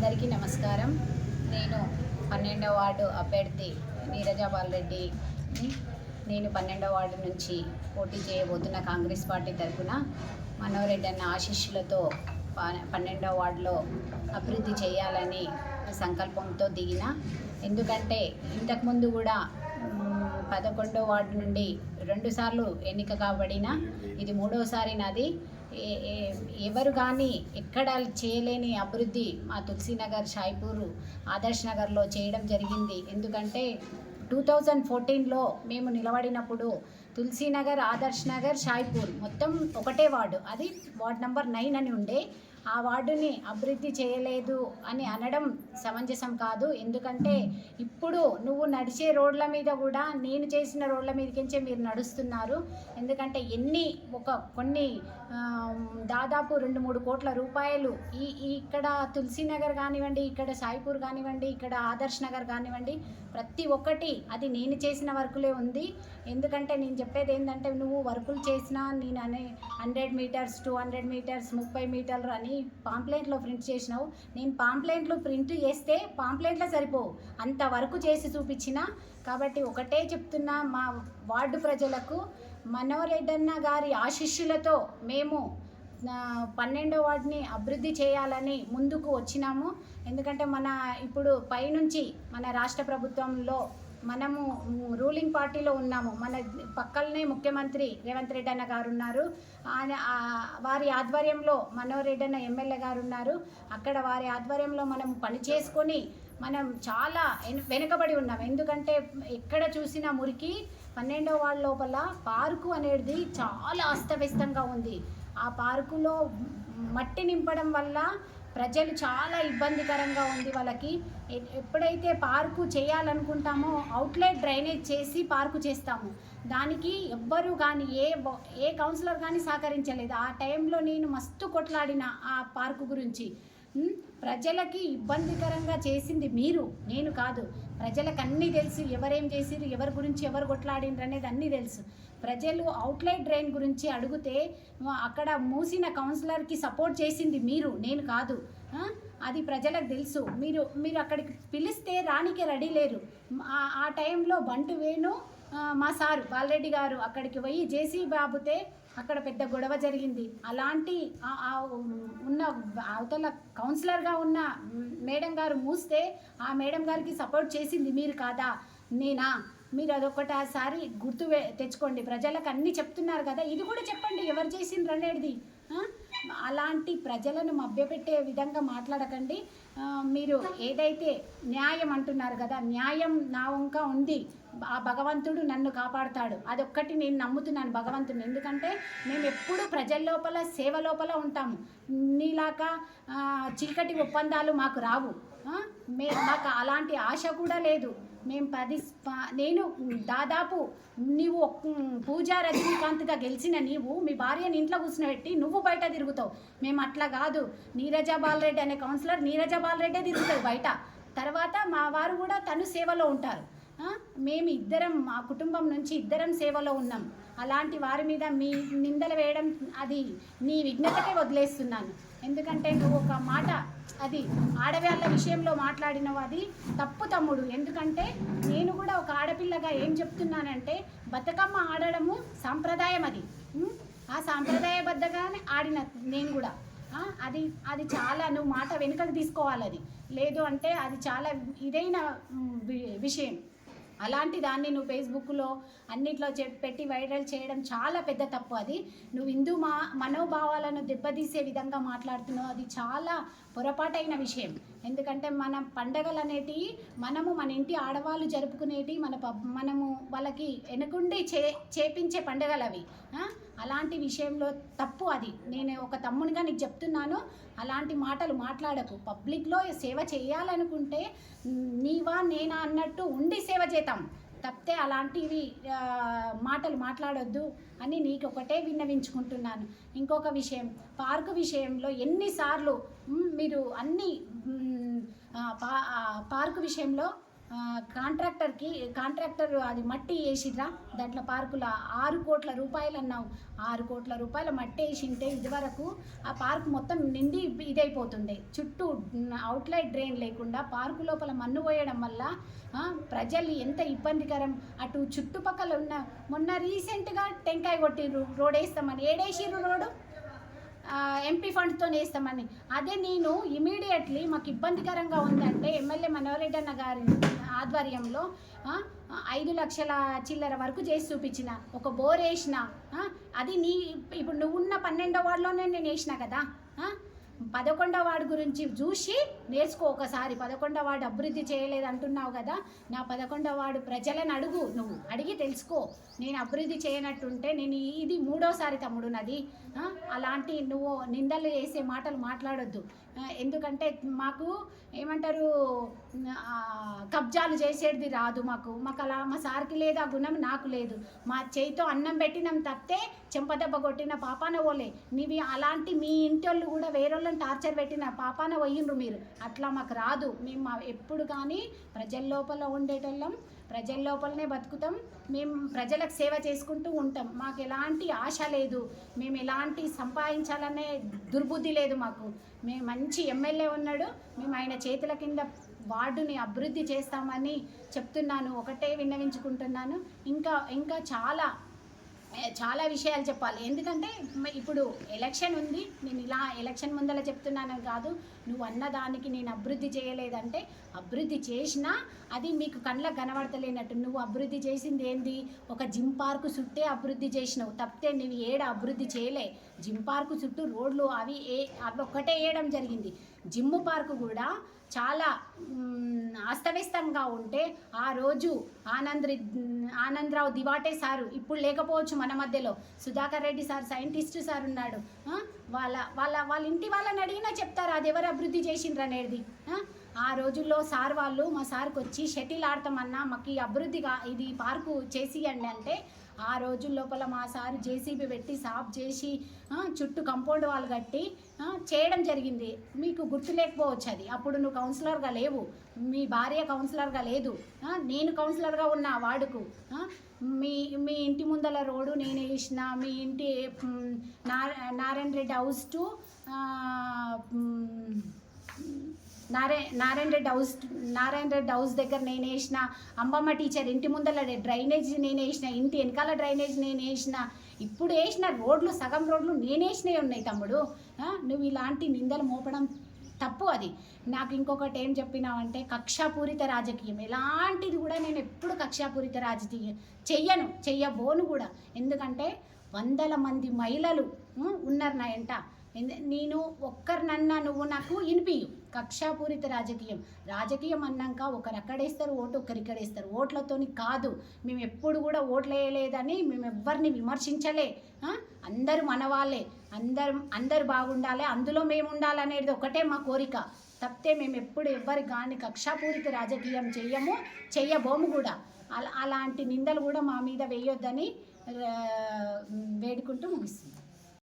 అందరికీ నమస్కారం. నేను పన్నెండవ వార్డు అభ్యర్థి నీరజాబాల్ రెడ్డి నేను పన్నెండవ వార్డు నుంచి పోటీ చేయబోతున్న కాంగ్రెస్ పార్టీ తరఫున మనోరెడ్డి అన్న ఆశీస్సులతో పన్నెండవ వార్డులో అభివృద్ధి చేయాలని సంకల్పంతో దిగిన. ఎందుకంటే ఇంతకుముందు కూడా పదకొండో వార్డు నుండి రెండుసార్లు ఎన్నిక కాబడిన. ఇది మూడోసారి నాది. ఎవరు కానీ ఎక్కడ చేయలేని అభివృద్ధి మా తులసీనగర్ షాయిపూర్ ఆదర్శ్ నగర్లో చేయడం జరిగింది. ఎందుకంటే టూ థౌజండ్ ఫోర్టీన్లో మేము నిలబడినప్పుడు తులసీనగర్ ఆదర్శ్ నగర్ షాయిపూర్ మొత్తం ఒకటే వార్డు. అది వార్డ్ నెంబర్ నైన్ అని ఉండే ఆ వార్డుని అభివృద్ధి చేయలేదు అని అనడం సమంజసం కాదు. ఎందుకంటే ఇప్పుడు నువ్వు నడిచే రోడ్ల మీద కూడా నేను చేసిన రోడ్ల మీదకించే మీరు నడుస్తున్నారు. ఎందుకంటే ఎన్ని ఒక కొన్ని దాదాపు రెండు మూడు కోట్ల రూపాయలు ఈ ఈ ఇక్కడ తులసీనగర్ కానివ్వండి ఇక్కడ సాయిపూర్ కానివ్వండి ఇక్కడ ఆదర్శ్ నగర్ కానివ్వండి ప్రతి ఒక్కటి అది నేను చేసిన వర్కులే ఉంది. ఎందుకంటే నేను చెప్పేది ఏంటంటే నువ్వు వర్కులు చేసినా నేను అనే hundred metres two hundred metres ముప్పై మీటర్లు అని పాంప్లెంట్లో ప్రింట్ చేసినావు. నేను పాంప్లెంట్లు ప్రింట్ చేస్తే పాంప్లెంట్లో సరిపోవు. అంతవరకు చేసి చూపించిన. కాబట్టి ఒకటే చెప్తున్నా మా వార్డు ప్రజలకు మనోరెడ్డన్న గారి ఆశిష్యులతో మేము పన్నెండో వార్డుని అభివృద్ధి చేయాలని ముందుకు వచ్చినాము. ఎందుకంటే మన ఇప్పుడు పైనుంచి మన రాష్ట్ర ప్రభుత్వంలో మనము రూలింగ్ పార్టీలో ఉన్నాము. మన పక్కలనే ముఖ్యమంత్రి రేవంత్ రెడ్డి అన్న గారు ఉన్నారు. ఆయన వారి ఆధ్వర్యంలో మనోరెడ్డి అన్న ఎమ్మెల్యే గారు ఉన్నారు. అక్కడ వారి ఆధ్వర్యంలో మనం పని చేసుకొని మనం చాలా వెన- వెనుకబడి ఉన్నాం. ఎందుకంటే ఎక్కడ చూసినా మురికి పన్నెండో వాళ్ళ లోపల పార్కు అనేది చాలా అస్తవ్యస్తంగా ఉంది. ఆ పార్కులో మట్టి నింపడం వల్ల ప్రజలు చాలా ఇబ్బందికరంగా ఉంది వాళ్ళకి. ఎప్పుడైతే పార్కు చేయాలనుకుంటామో అవుట్లెట్ డ్రైనేజ్ చేసి పార్కు చేస్తాము. దానికి ఎవ్వరు కానీ ఏ ఏ కౌన్సిలర్ కానీ సహకరించలేదు. ఆ టైంలో నేను మస్తు కొట్లాడిన ఆ పార్కు గురించి. ప్రజలకి ఇబ్బందికరంగా చేసింది మీరు నేను కాదు. ప్రజలకు అన్నీ తెలుసు ఎవరేం చేసిరు ఎవరి గురించి ఎవరు కొట్లాడిండ్రు అనేది అన్నీ తెలుసు. ప్రజలు అవుట్లైట్ డ్రైన్ గురించి అడిగితే అక్కడ మూసిన కౌన్సిలర్కి సపోర్ట్ చేసింది మీరు నేను కాదు. అది ప్రజలకు తెలుసు. మీరు మీరు అక్కడికి పిలిస్తే రానికి రెడీ లేరు. ఆ- టైంలో బంటు వేణు మా సారు బాలరెడ్డి గారు అక్కడికి పోయి జేసీ బాబుతే అక్కడ పెద్ద గొడవ జరిగింది. అలాంటి ఉన్న అవతల కౌన్సిలర్గా ఉన్న మేడం గారు మూస్తే ఆ మేడం గారికి సపోర్ట్ చేసింది మీరు కాదా? నేనా? మీరు అదొకటసారి గుర్తు తెచ్చుకోండి. ప్రజలకు అన్నీ చెప్తున్నారు కదా ఇది కూడా చెప్పండి. ఎవరు చేసింది అనేది? అలాంటి ప్రజలను మభ్యపెట్టే విధంగా మాట్లాడకండి. మీరు ఏదైతే న్యాయం అంటున్నారు కదా న్యాయం నా వంక ఉంది. ఆ భగవంతుడు నన్ను కాపాడుతాడు. అదొక్కటి నేను నమ్ముతున్నాను భగవంతుని ఎందుకంటే మేము ఎప్పుడు ప్రజల లోపల సేవ లోపల ఉంటాము. నీలాగా చీకటి ఒప్పందాలు మాకు రావు. మే మాకు అలాంటి ఆశ కూడా లేదు. మేము పది నేను దాదాపు నీవు పూజా రజనీకాంత్గా గెలిచిన నీవు మీ భార్యని ఇంట్లో కూర్చునబెట్టి నువ్వు బయట తిరుగుతావు. మేము అట్లా కాదు. నీరజా బాలరెడ్డి అనే కౌన్సిలర్ నీరజా బాలరెడ్డే తిరుగుతావు బయట. తర్వాత మా వారు కూడా తను సేవలో ఉంటారు. మేము ఇద్దరం మా కుటుంబం నుంచి ఇద్దరం సేవలో ఉన్నాం. అలాంటి వారి మీద మీ నిందలు వేయడం అది నీ విఘ్నతకే వదిలేస్తున్నాను. ఎందుకంటే నువ్వు ఒక మాట అది ఆడవాళ్ళ విషయంలో మాట్లాడినవు అది తప్పు తమ్ముడు. ఎందుకంటే నేను కూడా ఒక ఆడపిల్లగా ఏం చెప్తున్నానంటే బతుకమ్మ ఆడడము సాంప్రదాయం అది. ఆ సాంప్రదాయబద్ధగానే ఆడిన నేను కూడా. అది అది చాలా నువ్వు మాట వెనుకకు తీసుకోవాలి అది. లేదు అంటే అది చాలా ఇదైన విషయం. అలాంటి దాన్ని నువ్వు ఫేస్బుక్లో అన్నిట్లో చె- పెట్టి వైరల్ చేయడం చాలా పెద్ద తప్పు అది. నువ్వు హిందూ మా మనోభావాలను దెబ్బతీసే విధంగా మాట్లాడుతున్నావు. అది చాలా పొరపాటైన విషయం. ఎందుకంటే మన పండగలు అనేటివి మనము మన ఇంటి ఆడవాళ్ళు జరుపుకునేటి మన పబ్ మనము వాళ్ళకి వెనుకుండి చే చేపించే పండగలు అవి అలాంటి విషయంలో తప్పు అది. నేను ఒక తమ్మునిగా నీకు చెప్తున్నాను అలాంటి మాటలు మాట్లాడకు. పబ్లిక్లో సేవ చేయాలనుకుంటే నీవా నేనా అన్నట్టు ఉండి సేవ చేద్దాం. తప్పితే అలాంటివి మాటలు మాట్లాడొద్దు అని నీకు ఒకటే విన్నవించుకుంటున్నాను. ఇంకొక విషయం పార్కు విషయంలో ఎన్నిసార్లు మీరు అన్ని పా పార్కు విషయంలో కాంట్రాక్టర్కి కాంట్రాక్టర్ అది మట్టి వేసిరా దాంట్లో పార్కులో ఆరు కోట్ల రూపాయలు అన్నావు. ఆరు కోట్ల రూపాయల మట్టి వేసింటే ఇదివరకు ఆ పార్క్ మొత్తం నిండి ఇదైపోతుంది చుట్టూ అవుట్లైట్ డ్రైన్ లేకుండా పార్కు లోపల మన్ను పోయడం వల్ల ప్రజలు ఎంత ఇబ్బందికరం. అటు చుట్టుపక్కల ఉన్న మొన్న రీసెంట్గా టెంకాయ కొట్టి రోడ్ వేస్తామని. ఏడేసిరు రోడ్డు? ఎంపీ ఫండ్తో వేస్తామని అదే నేను ఇమీడియట్లీ మాకు ఇబ్బందికరంగా ఉందంటే ఎమ్మెల్యే మనోహరెడ్డి గారి ఆధ్వర్యంలో ఐదు లక్షల చిల్లర వరకు చేసి చూపించిన. ఒక బోర్ వేసిన. అది నీ ఇప్పుడు నువ్వు ఉన్న పన్నెండో వార్డులోనే నేను వేసిన కదా. పదకొండవ వాడు గురించి చూసి నేర్చుకో ఒకసారి. పదకొండవ వాడు అభివృద్ధి చేయలేదు అంటున్నావు కదా నా పదకొండవ వాడు ప్రజలను అడుగు నువ్వు. అడిగి తెలుసుకో. నేను అభివృద్ధి చేయనట్టుంటే నేను ఇది మూడోసారి తమ్ముడు నది. అలాంటి నువ్వు నిందలు చేసే మాటలు మాట్లాడొద్దు. ఎందుకంటే మాకు ఏమంటారు కబ్జాలు చేసేది రాదు మాకు. మాకు అలా మా సార్కి లేదు ఆ గుణం నాకు లేదు. మా చేయితో అన్నం పెట్టినాం తప్పితే చెంపదెబ్బ కొట్టిన పాపాన పోలే నీవి అలాంటి మీ ఇంటి వాళ్ళు కూడా వేరేళ్ళని టార్చర్ పెట్టిన పాపాన పోయిండ్రు మీరు. అట్లా మాకు రాదు. మేము మా- ఎప్పుడు కానీ ప్రజల లోపల ఉండేటోళ్ళం ప్రజల లోపలనే బతుకుతాం. మేము ప్రజలకు సేవ చేసుకుంటూ ఉంటాం. మాకు ఎలాంటి ఆశ లేదు. మేము ఎలాంటి సంపాదించాలనే దుర్బుద్ధి లేదు మాకు. మేము మంచి ఎమ్మెల్యే ఉన్నాడు. మేము ఆయన చేతుల కింద వార్డుని అభివృద్ధి చేస్తామని చెప్తున్నాను. ఒకటే విన్నవించుకుంటున్నాను. ఇంకా ఇంకా చాలా చాలా విషయాలు చెప్పాలి. ఎందుకంటే ఇప్పుడు ఎలక్షన్ ఉంది. నేను ఇలా ఎలక్షన్ ముందర చెప్తున్నాను కాదు. నువ్వు అన్న దానికి నేను అభివృద్ధి చేయలేదంటే అభివృద్ధి చేసినా అది మీకు కళ్ళకు కనబడతలేనట్టు. నువ్వు అభివృద్ధి చేసింది ఏంది? ఒక జిమ్ పార్కు చుట్టే అభివృద్ధి చేసినావు. తప్పితే నువ్వు ఏడ అభివృద్ధి చేయలే. జిమ్ పార్కు చుట్టూ రోడ్లు అవి ఏ అవి ఒక్కటే వేయడం జరిగింది. జిమ్ పార్కు కూడా చాలా అస్తవ్యస్తంగా ఉంటే ఆ రోజు ఆనంద్ ఆనందరావు దివాటే సారు ఇప్పుడు లేకపోవచ్చు మన మధ్యలో. Sudhakar Reddy sir scientist sir ఉన్నాడు. వాళ్ళ వాళ్ళ వాళ్ళ ఇంటి వాళ్ళని అడిగినా చెప్తారు అది ఎవరు అభివృద్ధి చేసిండ్రు అనేది. ఆ? రోజుల్లో సార్ వాళ్ళు మా సార్కి వచ్చి షటిల్ ఆడతామన్నా మాకు అభివృద్ధిగా ఇది పార్కు చేసియండి అంటే ఆ రోజు లోపల మా సార్ జేసీబీ పెట్టి సాఫ్ చేసి చుట్టూ కంపౌండ్ వాళ్ళు కట్టి చేయడం జరిగింది. మీకు గుర్తు లేకపోవచ్చు అది. అప్పుడు నువ్వు కౌన్సిలర్గా లేవు. మీ భార్య కౌన్సిలర్గా లేదు. నేను కౌన్సిలర్గా ఉన్నా వాడుకు మీ మీ ఇంటి ముందల రోడ్డు నేను వేసిన మీ ఇంటి Narayana Reddy house to Narayana Narayana Reddy house Narayana Reddy house దగ్గర నేను వేసిన అంబమ్మ టీచర్ ఇంటి ముందర డ్రైనేజ్ నేను వేసిన ఇంటి వెనకాల డ్రైనేజ్ నేను వేసిన ఇప్పుడు వేసిన రోడ్లు సగం రోడ్లు నేను వేసినవి ఉన్నాయి తమ్ముడు. నువ్వు ఇలాంటి నిందలు మోపడం తప్పు అది. నాకు ఇంకొకటి ఏం చెప్పినావంటే కక్షాపూరిత రాజకీయం. ఎలాంటిది కూడా నేను ఎప్పుడు కక్షాపూరిత రాజకీయం చెయ్యను చెయ్యబోను కూడా. ఎందుకంటే వందల మంది మహిళలు ఉన్నారు నా ఎంట నేను ఒక్కరినన్నా నువ్వు నాకు వినిపించు కక్షాపూరిత రాజకీయం. రాజకీయం అన్నాక ఒకరక్కడేస్తారు ఓటు ఒకరిక్కడేస్తారు ఓట్లతోని కాదు మేము ఎప్పుడు కూడా ఓట్లు వేయలేదని మేము ఎవ్వరిని విమర్శించలే. అందరూ మన వాళ్ళే. అందరు అందరు బాగుండాలి అందులో మేము ఉండాలనేది ఒకటే మా కోరిక. తప్పితే మేము ఎప్పుడు ఎవ్వరి కానీ కక్షాపూరిత రాజకీయం చెయ్యము చెయ్యబోము కూడా. అలా అలాంటి నిందలు కూడా మా మీద వేయొద్దని వేడుకుంటూ ముగిస్తుంది